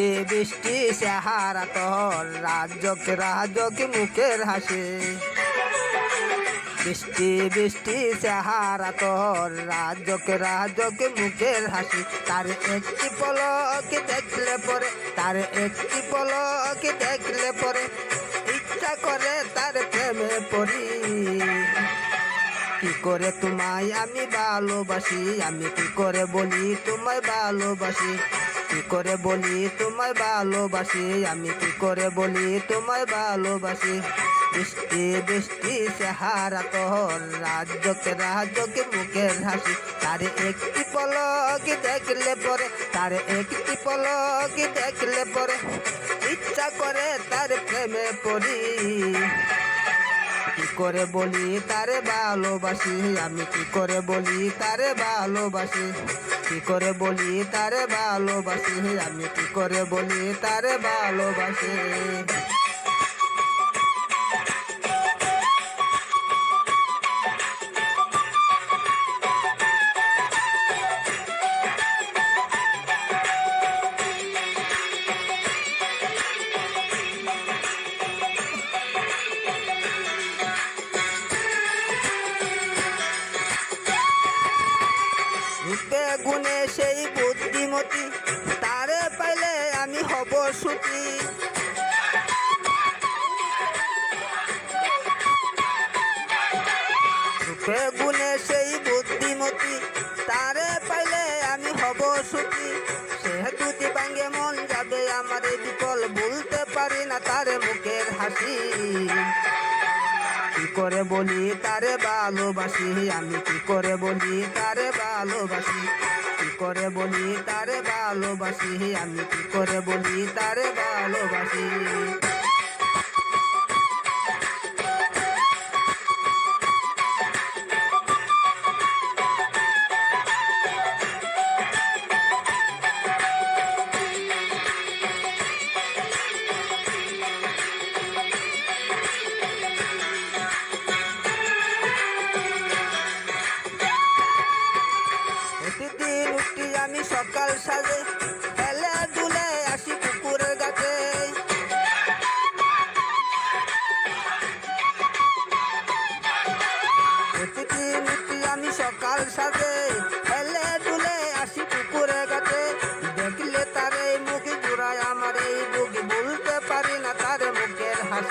বৃষ্টি বৃষ্টি সাহারা তোর, রাজক রাজক, মুখের হাসি। বৃষ্টি বৃষ্টি সাহারা তোর, রাজক রাজক, মুখের হাসি। তার একটি পলক দেখলে পরে, তার একটি পলক দেখলে পরে, ইচ্ছা করে তার প্রেমে পড়ি। কি করে তোমায় আমি ভালোবাসি? আমি কি করে বলি তোমায় ভালোবাসি? কি করে বলি? তোমায় ভালোবাসি, আমি কি করে বলি? তোমায় ভালোবাসি। বৃষ্টি বৃষ্টি সাহারা তোর রাজ্যকে রাজ্যকে মুখের হাসি। তার একটি পলক দেখলে পরে, তার একটি পলক দেখলে পরে। ইচ্ছা করে তার প্রেমে পড়ি। করে বলি? তারে ভালোবাসি। আমি কি করে বলি? তারে ভালোবাসি। কি করে বলি? তারে ভালোবাসি। আমি কি করে বলি? তারে ভালোবাসি। গুণে সেই বুদ্ধিমতী, তারে পাইলে আমি হব সুখী। রূপে গুণে সেই বুদ্ধিমতী, তারে পাইলে আমি হব সুখী। সে দুটি বাঙ্গে মন যাবে আমার বিকল বলতে পারি না তারে মুখের হাসি। করে বলি? তারে ভালোবাসি। আমি কি করে বলি? তারে ভালোবাসি। কি করে বলি? তারে ভালোবাসি। আমি কি করে বলি? তারে ভালোবাসি।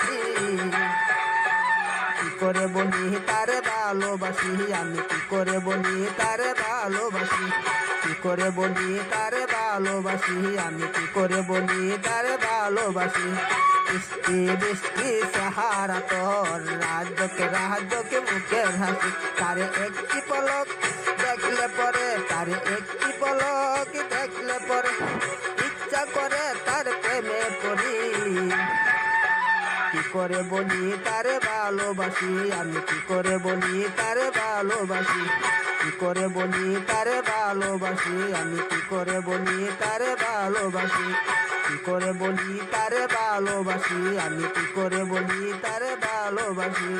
হাসি কি করে বলি তারে ভালোবাসি? আমি কি করে বলি তারে ভালোবাসি? কি করে বলি তারে ভালোবাসি? আমি কি করে বলি তারে ভালোবাসি? বৃষ্টি বৃষ্টি, সাহারা তোর রাজ্যকে রাজ্যকে মুখের হাসি তারে একটি পলক দেখলে পরে, তারে একটি পলক দেখলে পরে। ইচ্ছা করে তার প্রেমে করে বলি তারে ভালোবাসি? আমি কি করে বলি তারে ভালোবাসি? কি করে বলি তারে ভালোবাসি? আমি কি করে বলি তারে ভালোবাসি? কি করে বলি তারে ভালোবাসি? আমি কি করে বলি তারে ভালোবাসি?